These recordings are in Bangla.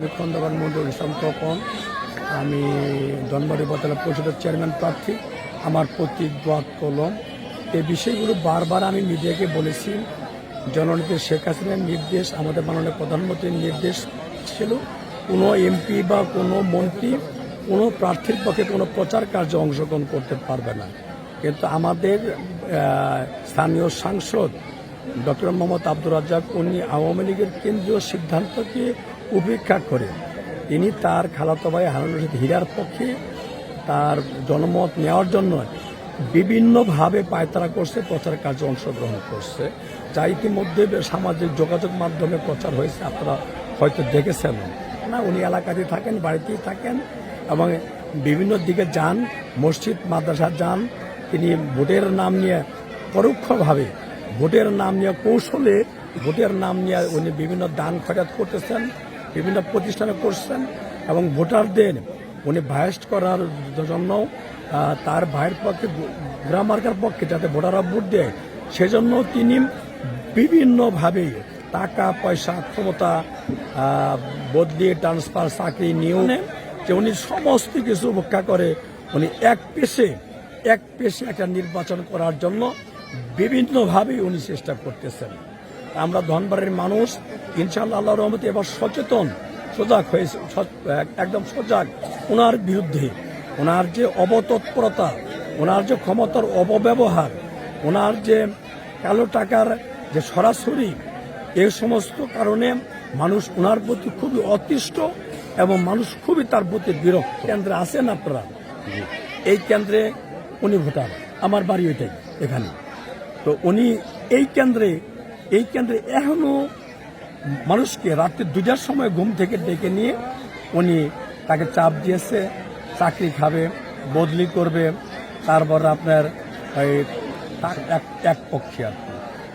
আমি খন্দকার মন্ডল ইসলাম তপন আমি ধনবাড়ি উপজেলা পরিষদের চেয়ারম্যান প্রার্থী। আমার প্রতীক দোয়াত কলম। এই বিষয়গুলো বারবার আমি মিডিয়াকে বলেছি। জননেত্রী শেখ হাসিনার নির্দেশ, আমাদের মাননীয় প্রধানমন্ত্রীর নির্দেশ ছিল কোনো এমপি বা কোনো মন্ত্রী কোনো প্রার্থীর পক্ষে কোনো প্রচার কার্যে অংশগ্রহণ করতে পারবে না। কিন্তু আমাদের স্থানীয় সাংসদ ডক্টর মোহাম্মদ আব্দুর রাজ্জাক, উনি আওয়ামী লীগের কেন্দ্রীয় সিদ্ধান্তকে উপেক্ষা করে। তিনি তার খালাতো ভাই হারুন রশিদ হীরার পক্ষে তার জনমত নেওয়ার জন্য বিভিন্নভাবে পায়তারা করছে প্রচার কার্যে অংশগ্রহণ করছে। যা ইতিমধ্যে সামাজিক যোগাযোগ মাধ্যমে প্রচার হয়েছে, আপনারা হয়তো দেখেছেন। না, উনি এলাকাতে থাকেন, বাড়িতেই থাকেন এবং বিভিন্ন দিকে যান, মসজিদ, মাদ্রাসা যান। তিনি ভোটের নাম নিয়ে পরোক্ষভাবে ভোটের নাম নিয়ে কৌশলে ভোটের নাম নিয়ে উনি বিভিন্ন দান খরচ করতেছেন। বিভিন্ন প্রতিষ্ঠানে করছেন এবং ভোটারদের উনি ভাইস্ট করার জন্য তার ভাইয়ের পক্ষে গ্রামার্কার পক্ষে যাতে ভোটাররা ভোট দেয় সেজন্য তিনি বিভিন্নভাবে টাকা পয়সা ক্ষমতা আহ, বদলি ট্রান্সফার চাকরি নিয়মে যে উনি সমস্ত কিছু উপেক্ষা করে উনি এক পেশে এক পেশে একটা নির্বাচন করার জন্য বিভিন্নভাবে উনি চেষ্টা করতেছেন। আমরা ধনবাড়ির মানুষ ইনশাআল্লাহ আল্লাহ রহমতে এবার সচেতন সজাগ হয়েছে একদম সজাগ। ওনার বিরুদ্ধে ওনার যে অবতৎপরতা ওনার যে ক্ষমতার অপব্যবহার ওনার যে কালো টাকার যে সরাসরি এই সমস্ত কারণে মানুষ ওনার প্রতি খুবই অতিষ্ঠ এবং মানুষ খুবই তার প্রতি বিরক্ত। কেন্দ্রে আছেন আপনারা? এই কেন্দ্রে উনি ভোটার। আমার বাড়ি ওইটাই এখানে। তো উনি এই কেন্দ্রে এই কেন্দ্রে এখনও মানুষকে রাত্রি দুটার সময় ঘুম থেকে ডেকে নিয়ে উনি তাকে চাপ দিয়েছে চাকরি খাবে বদলি করবে তারপর আপনার এক এক পক্ষে আর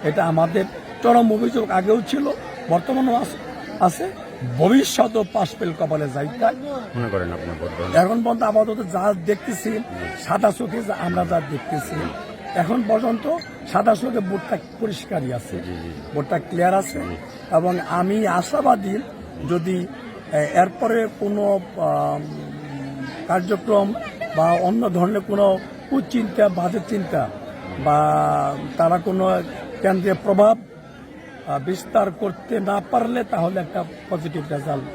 এটা আমাদের চরম অভিযোগ আগেও ছিল বর্তমানেও আছে- ভবিষ্যতেও পাশ পেল কপালে যাইতায় মনে করেন এখন পর্যন্ত আপাতত যা দেখতেছি সাদা চোখে আমরা যা দেখতেছি এখন পর্যন্ত সাদা চোখে বোর্ডটা পরিষ্কারই আছে। বোর্ডটা ক্লিয়ার আছে এবং আমি আশাবাদী যদি এরপরে কোনো কার্যক্রম বা অন্য ধরনের কোনো কুচিন্তা বাজে চিন্তা বা তারা কোনো কেন্দ্রে প্রভাব বিস্তার করতে না পারলে তাহলে একটা পজিটিভ রেজাল্ট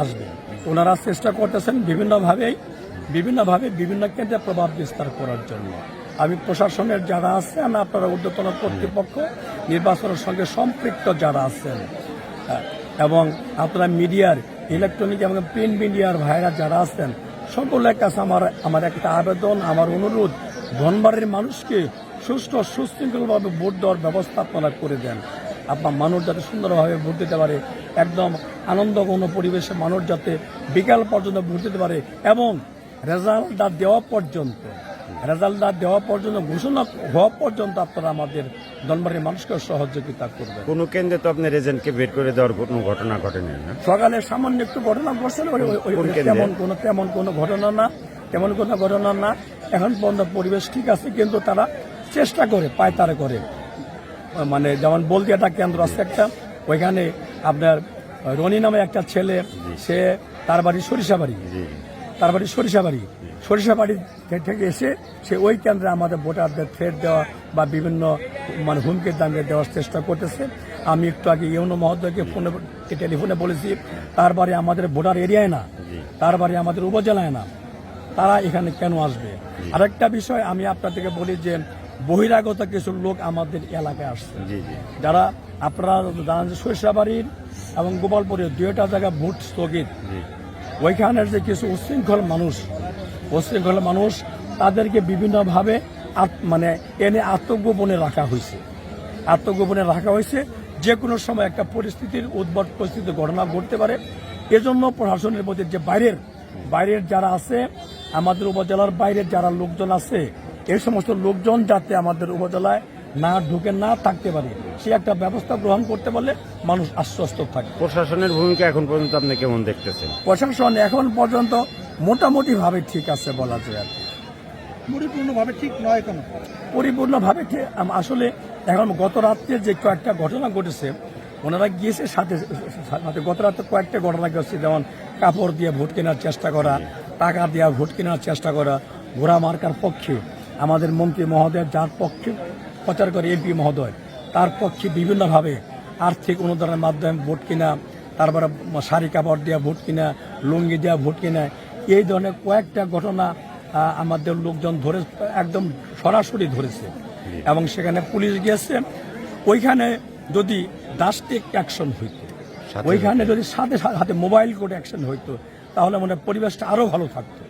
আসবে। ওনারা চেষ্টা করতেছেন বিভিন্নভাবেই বিভিন্নভাবে বিভিন্ন কেন্দ্রে প্রভাব বিস্তার করার জন্য। আমি প্রশাসনের যারা আছেন আপনারা ঊর্ধ্বতন কর্তৃপক্ষ নির্বাচনের সঙ্গে সম্পৃক্ত যারা আছেন আহ, এবং আপনারা মিডিয়ার ইলেকট্রনিক এবং প্রিন্ট মিডিয়ার ভাইরা যারা আছেন সকলের কাছে আমার আমার একটা আবেদন আমার অনুরোধ ধনবাড়ির মানুষকে ও সুশৃঙ্খলভাবে ভোট দেওয়ার ব্যবস্থা আপনারা করে দেন। আপনার মানুষ যাতে সুন্দরভাবে ভোট দিতে পারে একদম আনন্দঘন পরিবেশে মানুষ যাতে বিকাল পর্যন্ত ভোট দিতে পারে এবং রেজাল্টটা দেওয়া পর্যন্ত। রেজাল্টটা দেওয়া পর্যন্ত ঘোষণা হওয়া পর্যন্ত আপনারা আমাদের ধনবাড়ির মানুষকে সহযোগিতা করবেন। কোনো কেন্দ্রে তো আপনার এজেন্টকে বের করে দেওয়ার কোনো ঘটনা ঘটেনি না? সকালে সামান্য একটু ঘটনা ঘটছিল তেমন কোনো তেমন কোনো ঘটনা না তেমন কোনো ঘটনা না। এখন পর্যন্ত পরিবেশ ঠিক আছে কিন্তু তারা চেষ্টা করে পায়তারা করে। মানে যেমন বলতে একটা কেন্দ্র আছে একটা ওইখানে আপনার রনি নামে একটা ছেলে সে তার বাড়ি সরিষাবাড়ি। তার বাড়ি সরিষাবাড়ি। সরিষাবাড়ি থেকে এসে সে ওই কেন্দ্রে আমাদের ভোটারদের থ্রেট দেওয়া বা বিভিন্ন মানে হুমকির দামে দেওয়ার চেষ্টা করতেছে। আমি একটু আগে ইউনো মহোদয়কে ফোনে টেলিফোনে বলেছি তার বাড়ি আমাদের ভোটার এরিয়ায় না তার বাড়ি আমাদের উপজেলায় না তারা এখানে কেন আসবে? আরেকটা বিষয় আমি আপনাদেরকে বলি যে বহিরাগত কিছু লোক আমাদের এলাকায় আসছে। যারা আপনারা জানেন যে সরিষাবাড়ির এবং গোপালপুরের দুইটা জায়গায় ভোট স্থগিত। ওইখানের যে কিছু উশৃঙ্খল মানুষ উশৃঙ্খল মানুষ তাদেরকে বিভিন্নভাবে মানে এনে আত্মগোপনে রাখা হয়েছে। আত্মগোপনে রাখা হয়েছে। যে কোনো সময় একটা পরিস্থিতির উদ্ভট পরিস্থিতি ঘটনা ঘটতে পারে। এজন্য প্রশাসনের মধ্যে যে বাইরের বাইরের যারা আছে আমাদের উপজেলার বাইরের যারা লোকজন আছে এই সমস্ত লোকজন যাতে আমাদের উপজেলায় না ঢুকে না থাকতে পারে সে একটা ব্যবস্থা গ্রহণ করতে পারলে মানুষ আশ্বস্ত থাকে প্রশাসনের ভূমিকা এখন পর্যন্ত আপনি কেমন দেখতেছেন? প্রশাসন এখন পর্যন্ত মোটামুটি ভাবে ঠিক আছে বলা যায় আর কি। পরিপূর্ণভাবে ঠিক নয় কেন পরিপূর্ণভাবে আসলে এখন গত রাত্রে যে কয়েকটা ঘটনা ঘটেছে ওনারা গিয়েছে সাথে সাথে গত রাত্রে কয়েকটা ঘটনা ঘটছে যেমন কাপড় দিয়ে ভোট কেনার চেষ্টা করা টাকা দিয়ে ভোট কেনার চেষ্টা করা ঘোড়া মার্কার পক্ষে আমাদের মন্ত্রী মহোদয় যার পক্ষে প্রচার করে এমপি মহোদয় তার পক্ষে বিভিন্নভাবে আর্থিক অনুদানের মাধ্যমে ভোট কিনা তারপরে শাড়ি কাপড় দেওয়া ভোট কিনা লুঙ্গি দেওয়া ভোট কিনা এই ধরনের কয়েকটা ঘটনা আমাদের লোকজন ধরে একদম সরাসরি ধরেছে। এবং সেখানে পুলিশ গিয়েছে। ওইখানে যদি ডাস্টিক অ্যাকশন হইতো ওইখানে যদি সাথে সাথে মোবাইল কোড অ্যাকশন হইতো তাহলে মনে পরিবেশটা আরও ভালো থাকতো।